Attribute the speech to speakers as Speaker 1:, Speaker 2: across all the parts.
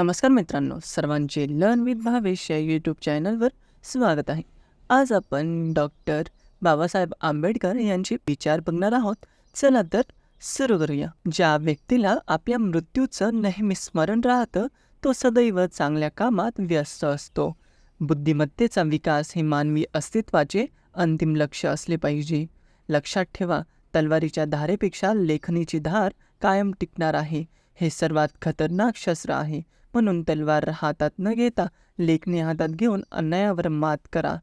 Speaker 1: नमस्कार मित्रांनो सर्वांचे लर्न विथ भावेश या यूट्यूब चॅनलवर स्वागत आहे. आज आपण डॉक्टर बाबासाहेब आंबेडकर यांचे विचार बघणार आहोत. चला तर सुरू करूया. ज्या व्यक्तीला आपल्या मृत्यूचं नेहमी स्मरण राहतं तो सदैव चांगल्या कामात व्यस्त असतो. बुद्धिमत्तेचा विकास हे मानवी अस्तित्वाचे अंतिम लक्ष असले पाहिजे. लक्षात ठेवा तलवारीच्या धारेपेक्षा लेखणीची धार कायम टिकणार आहे. हे सर्वात खतरनाक शस्त्र आहे. म्हणून तलवार हातात न घेता लेखणी हातात घेऊन अन्यायावर मात करा.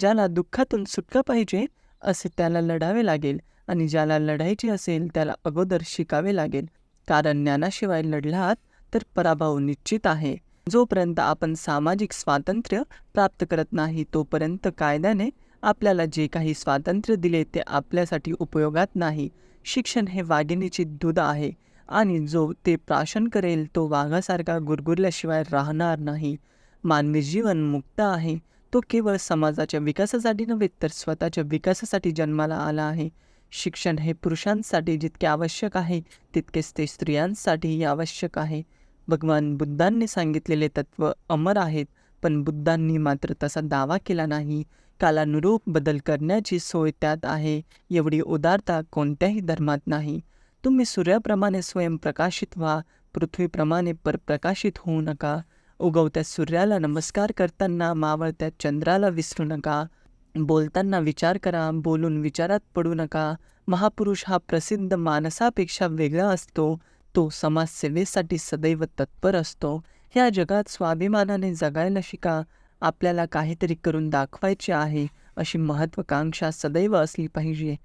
Speaker 1: ज्याला दुःखातून सुटका पाहिजे असे त्याला लढावे लागेल आणि ज्याला लढायचे असेल त्याला अगोदर शिकावे लागेल. कारण ज्ञानाशिवाय लढलात तर पराभव निश्चित आहे. जोपर्यंत आपण सामाजिक स्वातंत्र्य प्राप्त करत नाही तोपर्यंत कायद्याने आपल्याला जे काही स्वातंत्र्य दिले ते आपल्यासाठी उपयोगात नाही. शिक्षण हे वाघिणीची दूध आहे. आणि जो ते प्राशन करेल तो वाघासारखा गुरगुरल्याशिवाय राहणार नाही. मानवी जीवन मुक्त आहे. तो केवळ समाजाच्या विकासासाठी नव्हे तर स्वतःच्या विकासासाठी जन्माला आला आहे. शिक्षण हे पुरुषांसाठी जितके आवश्यक आहे तितकेच ते स्त्रियांसाठीही आवश्यक आहे. भगवान बुद्धांनी सांगितलेले तत्त्व अमर आहेत पण बुद्धांनी मात्र तसा दावा केला नाही. कालानुरूप बदल करण्याची सोय त्यात आहे. एवढी उदारता कोणत्याही धर्मात नाही. तुम्ही सूर्याप्रमाणे स्वयंप्रकाशित व्हा पृथ्वीप्रमाणे परप्रकाशित होऊ नका. उगवत्या सूर्याला नमस्कार करताना मावळत्या चंद्राला विसरू नका. बोलताना विचार करा बोलून विचारात पडू नका. महापुरुष हा प्रसिद्ध माणसापेक्षा वेगळा असतो. तो समाजसेवेसाठी सदैव तत्पर असतो. ह्या जगात स्वाभिमानाने जगायला शिका. आपल्याला काहीतरी करून दाखवायचे आहे अशी महत्त्वाकांक्षा सदैव असली पाहिजे.